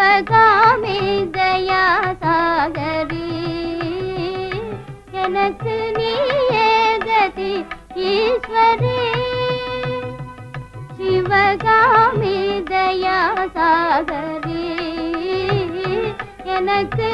சிவகாமி தயா சாகரி எனக்கு நீயே கதி ஈஸ்வரி. சிவகாமி தயா சாகரி எனக்கு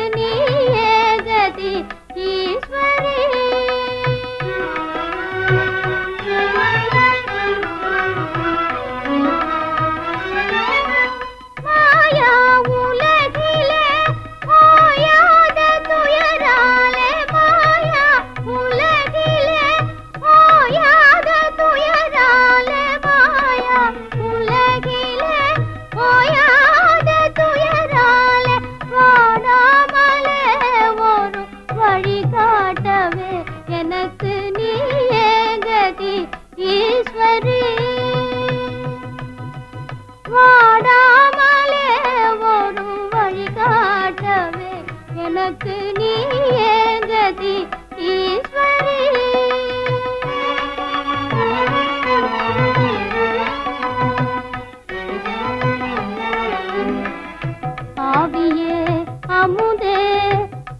அமுதே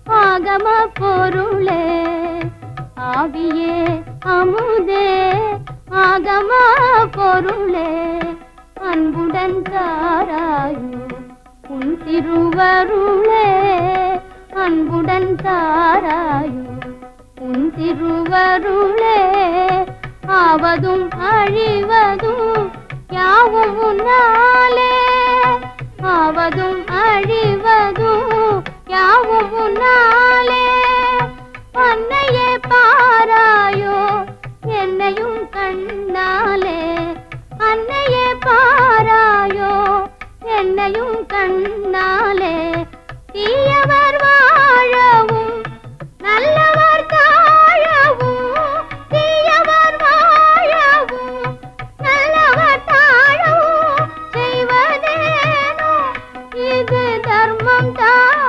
ஆகம பொருளே. ஆவியே அமுதே ஆகம பொருளே. அன்புடன் தாராயோ உன் திருவருளே. அன்புடன் தாராயோ உன் திருவருளே. ஆவதும் அழிவதும் யாவும் உன்னா யாவும் அன்னையே பாராயோ என்னையும் கண்ணாலே. அன்னையே பாராயோ என்னையும் கண்ணாலே. தீயவர் வாழவும் நல்லவர் தாழவும் தீயவர் வாழவும் நல்லவர் தாழவும் செய்வதேனோ. இது தர்மம் தான்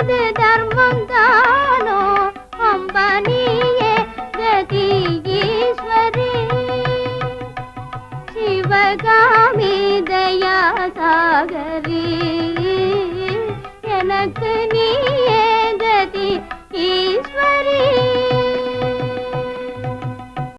இது தர்மம் தானோ? அம்பனியே கதி ஈஸ்வரி. சிவகா